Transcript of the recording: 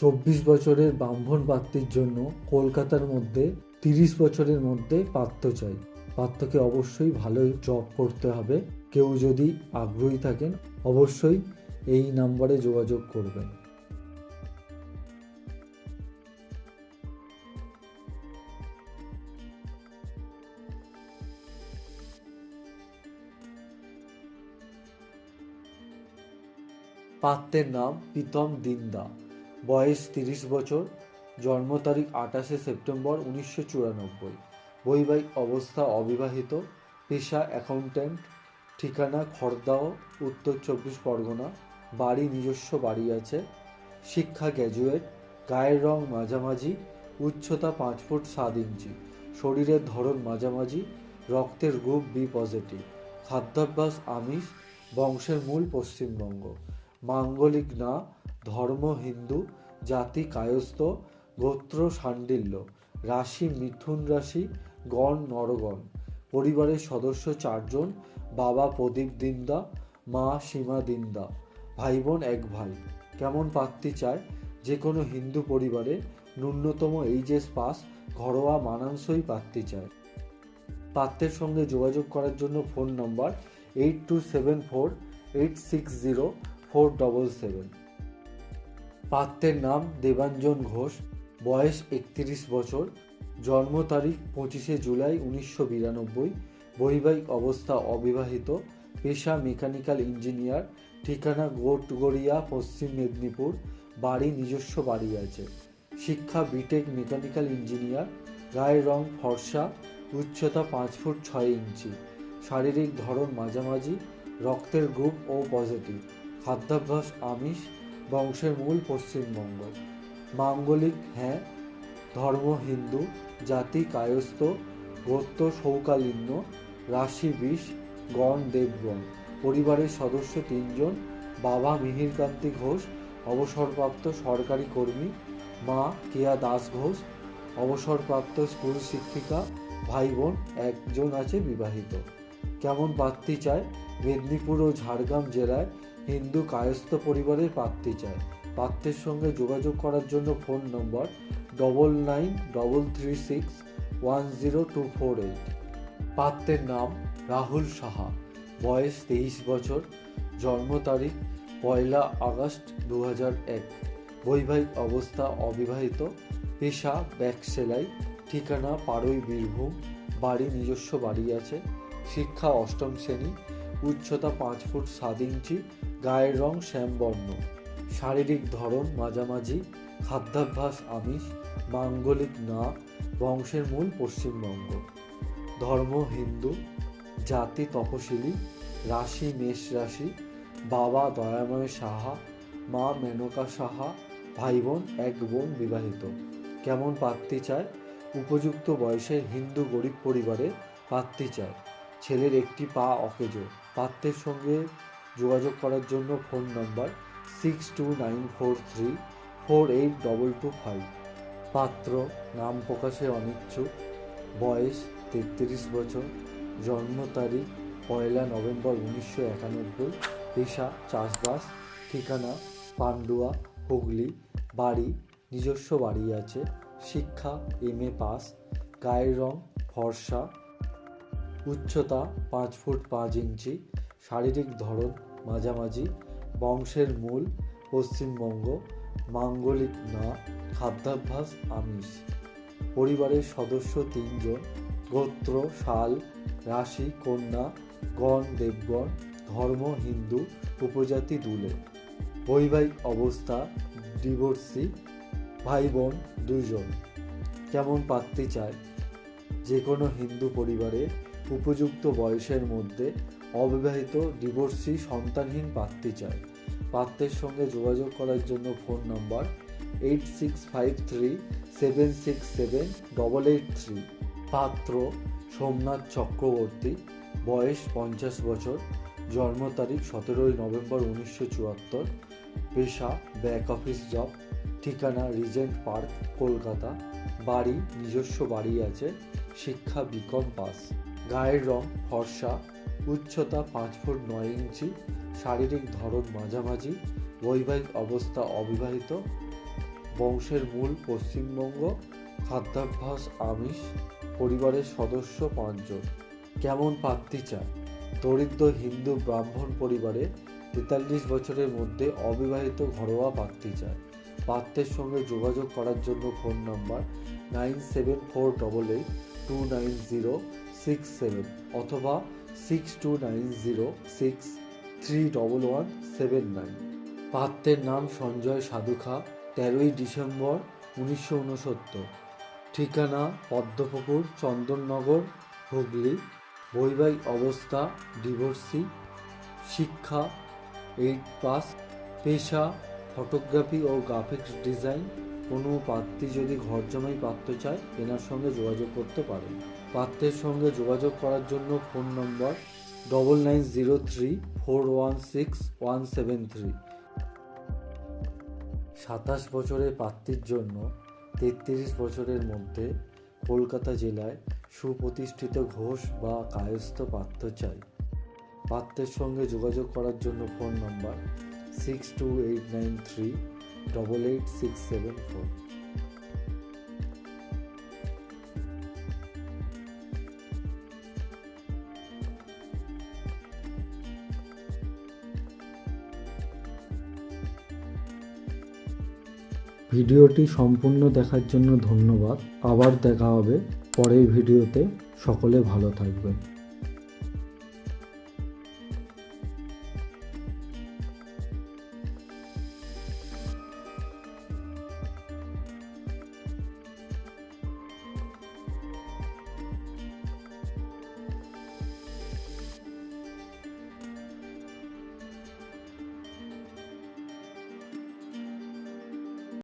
চব্বিশ বছরের ব্রাহ্মণ পাত্রীর জন্য কলকাতার মধ্যে তিরিশ বছরের মধ্যে পাত্র চাই। পাত্রকে অবশ্যই ভালো জব করতে হবে। কেউ যদি আগ্রহী থাকেন, অবশ্যই এই নাম্বারে যোগাযোগ করবেন। পাত্রের নাম প্রীতম দিন্দা। বয়স তিরিশ বছর, জন্ম তারিখ আঠাশে সেপ্টেম্বর উনিশশো চুরানব্বই। বৈবাহিক অবস্থা অবিবাহিত, পেশা অ্যাকাউন্ট্যান্ট, ঠিকানা খড়দাও উত্তর চব্বিশ পরগনা, বাড়ি নিজস্ব বাড়ি আছে, শিক্ষা গ্র্যাজুয়েট, গায়ের রং মাঝামাঝি, উচ্চতা পাঁচ ফুট সাত ইঞ্চি, শরীরের ধরন মাঝামাঝি, রক্তের গ্রুপ বি পজিটিভ, খাদ্যাভ্যাস আমিষ, বংশের মূল পশ্চিমবঙ্গ, মাঙ্গলিক না ধর্ম হিন্দু, জাতি কায়স্থ, গোত্র শাণ্ডিল্য রাশি মিথুন রাশি, গণ নরগণ। পরিবারের সদস্য চারজন, বাবা প্রদীপ দিন্দা, মা সীমা দিন্দা। ভাই বোন এক ভাই। কেমন পাত্রী চায় যে কোনো হিন্দু পরিবারে ন্যূনতম এইচএস পাস, ঘরোয়া মানানসই পাত্রী চায় পাত্রের সঙ্গে যোগাযোগ করার জন্য ফোন নম্বর eight two seven four eight six zero four double seven. পাত্রের নাম দেবাঞ্জন ঘোষ, বয়স একত্রিশ বছর, জন্ম তারিখ পঁচিশে জুলাই উনিশশো বিরানব্বই, বৈবাহিক অবস্থা অবিবাহিত, পেশা মেকানিক্যাল ইঞ্জিনিয়ার, ঠিকানা গোটগড়িয়া, পশ্চিম মেদিনীপুর, বাড়ি নিজস্ব বাড়ি আছে। শিক্ষা বিটেক মেকানিক্যাল ইঞ্জিনিয়ার, গায়ের রং ফর্সা, উচ্চতা পাঁচ ফুট ছয় ইঞ্চি, শারীরিক ধরন মাঝামাঝি, রক্তের গ্রুপ ও পজিটিভ, খাদ্যাভ্যাস আমিষ বংশের মূল পশ্চিমবঙ্গ। মাঙ্গলিক হ্যাঁ ধর্ম হিন্দু, জাতি কায়স্থ, গোত্র সৌকালিন্য, রাশি বিষ গণ দেবগণ। পরিবারের সদস্য তিনজন, বাবা মিহিরকান্তি ঘোষ, অবসরপ্রাপ্ত সরকারি কর্মী, মা কেয়া দাস ঘোষ, অবসরপ্রাপ্ত স্কুল শিক্ষিকা ভাই বোন একজন আছে বিবাহিত। কেমন পাত্রী চায়? মেদিনীপুর ও ঝাড়গ্রাম জেলায় হিন্দু কায়স্থ পরিবারের পাত্রী চায়। পাত্রের সঙ্গে যোগাযোগ করার জন্য ফোন নম্বর double nine double three six one zero two four eight পাত্রের নাম রাহুল সাহা। বয়স তেইশ বছর। জন্ম তারিখ পয়লা আগস্ট দু এক। বৈবাহিক অবস্থা অবিবাহিত। পেশা, ব্যাগ সেলাই। ঠিকানা পাড়ই বীরভূম। বাড়ি নিজস্ব বাড়ি আছে। শিক্ষা অষ্টম শ্রেণি। উচ্চতা পাঁচ ফুট সাত ইঞ্চি। গায়ের রং শ্যামবর্ণ। শারীরিক ধরন মাঝামাঝি, খাদ্যাভ্যাস আমিষ, মাঙ্গলিক না, বংশের মূল পশ্চিমবঙ্গ। ধর্ম হিন্দু, জাতি তপশিলি, রাশি মেষ রাশি, বাবা দয়াময় সাহা, মা মেনকা সাহা, ভাই বোন এক বোন বিবাহিত। কেমন পাত্রী চায়? উপযুক্ত বয়সের হিন্দু গরিব পরিবারে পাত্রী চায়। ছেলের একটি পা অকেজো। পাত্রের সঙ্গে যোগাযোগ করার জন্য ফোন নম্বর six two nine four three four eight double two five পাত্র, নাম প্রকাশে অনিচ্ছুক। বয়স তেত্রিশ বছর। জন্ম তারিখ পয়লা নভেম্বর উনিশশো একানব্বই। পেশা, চাষবাস। ঠিকানা, পান্ডুয়া, হুগলি। বাড়ি, নিজস্ব বাড়ি আছে। শিক্ষা এম এ পাস। গায়ের রং ফর্সা। উচ্চতা পাঁচ ফুট পাঁচ ইঞ্চি। শারীরিক ধরন মাঝামাঝি, বংশের মূল, পশ্চিমবঙ্গ, মাঙ্গলিক না, খাদ্যাভ্যাস, আমিষ। পরিবারের সদস্য তিনজন, গোত্র শাল রাশি, কন্যা, গণ, দেবগণ, ধর্ম, হিন্দু, উপজাতি দুলে। বৈবাহিক অবস্থা, ডিভোর্সি ভাই বোন দুজন কেমন পাত্রী চায়? যে কোনো হিন্দু পরিবারে উপযুক্ত বয়সের মধ্যে অবিবাহিত, ডিভোর্সি, সন্তানহীন পাত্রী চায় পাত্রের সঙ্গে যোগাযোগ করার জন্য ফোন নম্বর eight six five three, seven six seven, double eight three. পাত্র সোমনাথ চক্রবর্তী, বয়স পঞ্চাশ বছর, জন্ম তারিখ সতেরোই নভেম্বর উনিশশো চুয়াত্তর। পেশা ব্যাক অফিস জব ঠিকানা রিজেন্ট পার্ক কলকাতা। বাড়ি, নিজস্ব বাড়ি আছে, শিক্ষা বিকম পাস। গায়ের রং ফর্সা উচ্চতা পাঁচ ফুট নয় ইঞ্চি, শারীরিক ধরন মাঝামাঝি, বৈবাহিক অবস্থা অবিবাহিত, বংশের মূল পশ্চিমবঙ্গ, খাদ্যাভ্যাস আমিষ, পরিবারের সদস্য পাঁচজন। কেমন পাত্রী চায়? দরিদ্র হিন্দু ব্রাহ্মণ পরিবারে তেতাল্লিশ বছরের মধ্যে অবিবাহিত ঘরোয়া পাত্রী চায়। পাত্রের সঙ্গে যোগাযোগ করার জন্য phone number nine seven four double eight two nine zero six seven অথবা six two nine zero six three double one seven nine পাত্রের নাম সঞ্জয় সাধুখা, তেরোই ডিসেম্বর উনিশশো উনসত্তর। ঠিকানা পদ্মপুকুর, চন্দননগর, হুগলি। বৈবাহিক অবস্থা, ডিভোর্সি। শিক্ষা, এইট পাস। পেশা, ফটোগ্রাফি ও গ্রাফিক্স ডিজাইন। কোনো পাত্রী যদি ঘর জমাই পাত্র চায় এনার সঙ্গে যোগাযোগ করতে পারেন পাত্রের সঙ্গে যোগাযোগ করার জন্য ফোন নম্বর double nine zero three four one six one seven three সাতাশ বছরের পাত্রীর জন্য তেত্রিশ বছরের মধ্যে কলকাতা জেলায় সুপ্রতিষ্ঠিত ঘোষ বা কায়স্থ পাত্র চাই। পাত্রের সঙ্গে যোগাযোগ করার জন্য ফোন নম্বর six two eight nine three double eight six seven four ভিডিওটি সম্পূর্ণ দেখার জন্য ধন্যবাদ। আবার দেখা হবে পরের ভিডিওতে। সকলে ভালো থাকবেন।